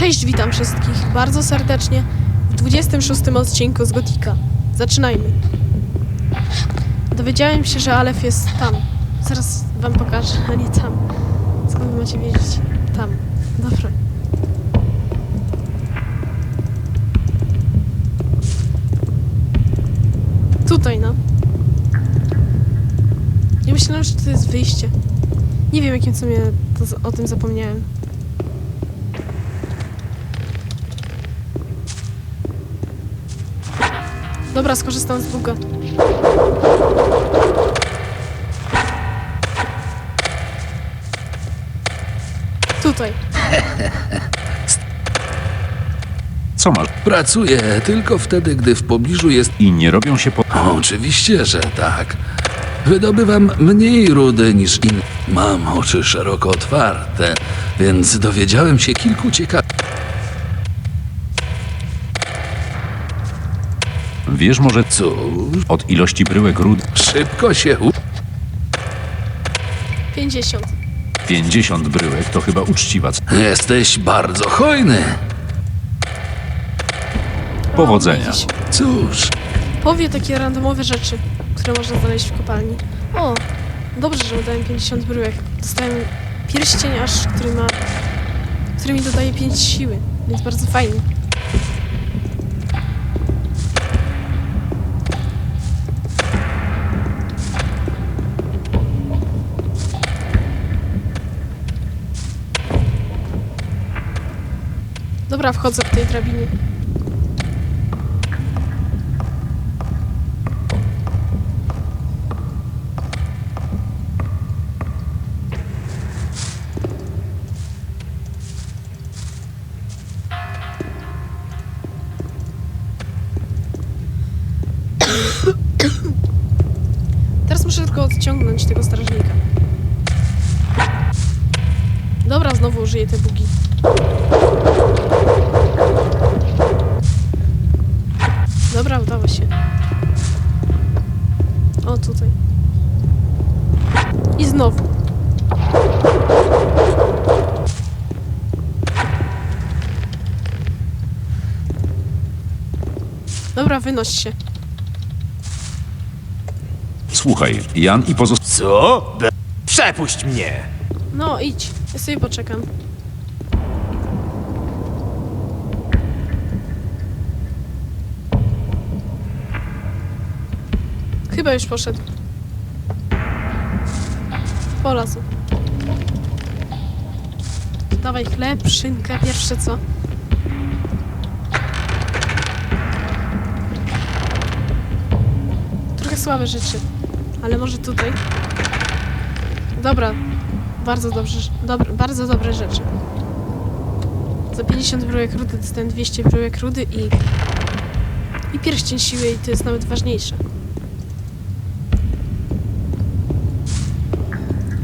Cześć, witam wszystkich bardzo serdecznie w 26 odcinku z Gotika. Zaczynajmy. Dowiedziałem się, że Alef jest tam. Zaraz wam pokażę, a nie tam. Skąd macie wiedzieć? Tam. Dobra. Tutaj, no. Ja myślałem, że to jest wyjście. Nie wiem, jakim cudem ja to, o tym zapomniałem. Dobra, skorzystam z buga. Tutaj. Co masz? Pracuję tylko wtedy, gdy w pobliżu jest. I nie robią się po... Oczywiście, że tak. Wydobywam mniej rudy niż inni. Mam oczy szeroko otwarte, więc dowiedziałem się kilku ciekawych. Wiesz może Cóż, od ilości bryłek rudy szybko się u... 50. 50 bryłek to chyba uczciwa c- Jesteś bardzo hojny. Powodzenia. Jakiś Cóż, Powie takie randomowe rzeczy, które można znaleźć w kopalni. O, dobrze, że dałem 50 bryłek. Dostałem pierścień aż, który ma... który mi dodaje 5 siły, więc bardzo fajnie. Dobra, wchodzę po tej drabinie. Teraz muszę tylko odciągnąć tego strażnika. Dobra, znowu użyję te bugi. Dobra, wynoś się. Słuchaj, Jan i pozostali... Co? Be- Przepuść mnie! No, idź. Ja sobie poczekam. Chyba już poszedł. Polazł. Dawaj chleb, szynkę, pierwsze co. słabe rzeczy, ale może tutaj. Dobra, bardzo dobrze, dobre, bardzo dobre rzeczy. Za 50 bryłek rudy dostałem 200 bryłek rudy i... I pierścień siły i to jest nawet ważniejsze.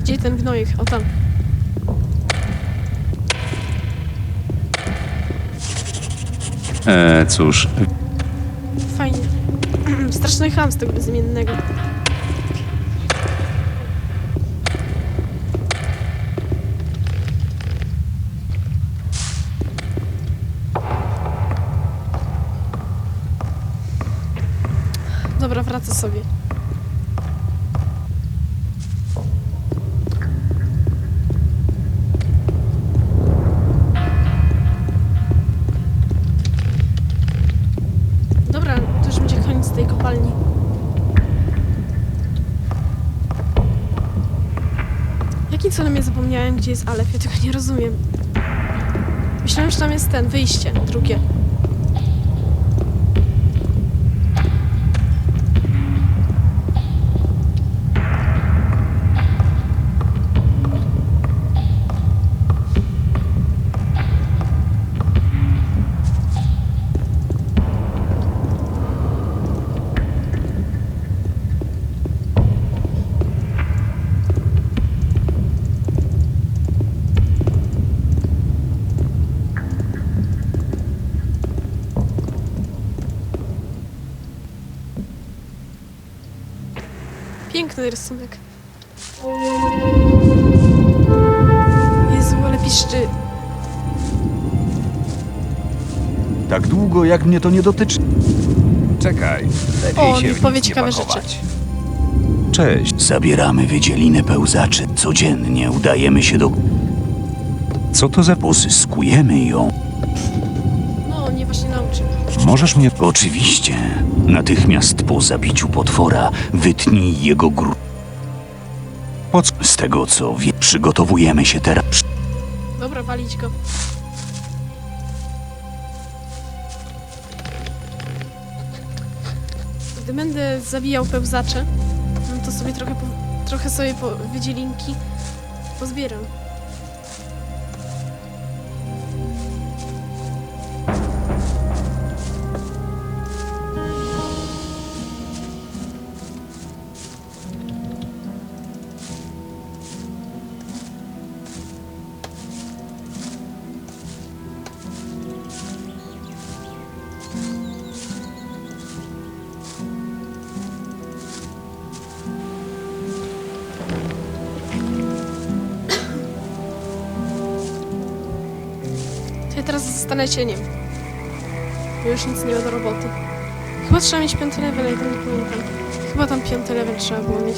Gdzie ten gnojek? O tam. E, cóż, Fajnie. Z tego bezimiennego. Dobra, wracę sobie. Dobra, to już będzie koniec tej kopalni. Jakim celem ja zapomniałem, gdzie jest Alef? Ja tego nie rozumiem. Myślałem, że tam jest ten, wyjście, drugie. Piękny rysunek. Jezu, ale piszczy. tak długo, jak mnie to nie dotyczy. Czekaj, lepiej O, się mi w powie nic nie ciekawe pakować. Cześć. Zabieramy wydzielinę pełzaczy. Codziennie udajemy się do... Co to za... Pozyskujemy ją. Mnie właśnie nauczył. Możesz mnie... Oczywiście. Natychmiast po zabiciu potwora wytnij jego gru... Po co? Z tego co wie, przygotowujemy się teraz. Dobra, walić go. Gdy będę zabijał pełzacze, no to sobie trochę, po, trochę sobie po, wydzielinki pozbieram. Zostanę cieniem. Już nic nie ma do roboty. Chyba trzeba mieć piąty level, ja tam nie pamiętam. Chyba tam piąty level trzeba było mieć.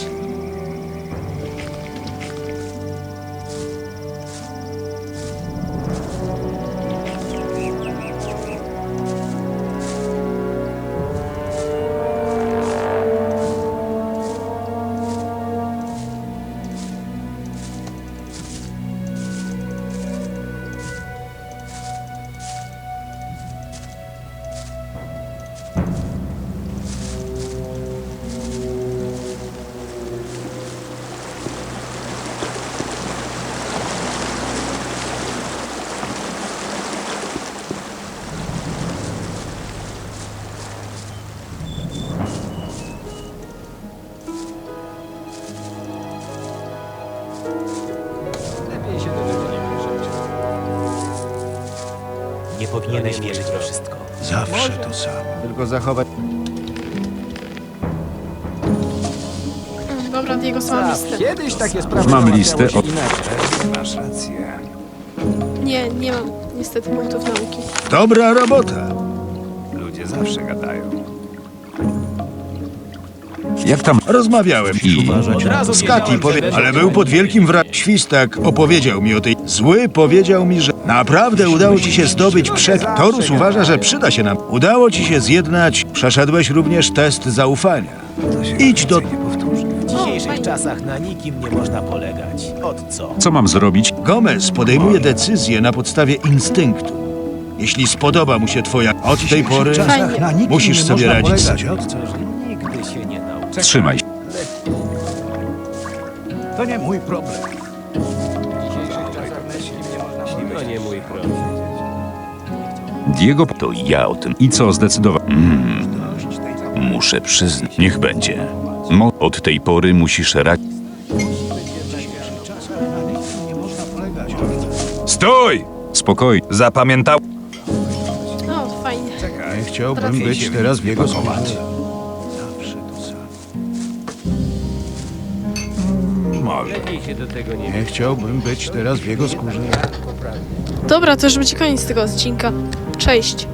Nie powinieneś wierzyć we wszystko. Zawsze to samo. Tylko zachować... Mm, Dobra, Diego, mam listę. Kiedyś takie sprawy Mam załatwiało listę się od- inaczej. Masz rację. Nie, nie mam niestety punktów nauki. Dobra robota. Ludzie zawsze gadają. Jak tam... Rozmawiałem I... z Kati, powie... ale był pod wielkim wra... Świstak opowiedział mi o tej... Zły powiedział mi, że naprawdę udało ci się zdobyć przed... Torus uważa, że przyda się nam. Udało ci się zjednać. Przeszedłeś również test zaufania. Idź do... W dzisiejszych czasach na nikim nie można polegać. Od co? Co mam zrobić? Gomez podejmuje decyzję na podstawie instynktu. Jeśli spodoba mu się twoja... Od tej pory Fajnie. musisz sobie radzić. Trzymaj się. To nie mój problem. To nie mój problem. Diego... To ja o tym I co zdecydował? muszę przyznać. Niech będzie. Mo... Od tej pory musisz radzić. Stój! Spokoj. Zapamiętał... O, fajnie. Nie chciałbym Trafię być teraz w jego skórze. Lepiej się do tego nie Nie chciałbym być teraz w jego skórze. Dobra, to już będzie koniec tego odcinka. Cześć.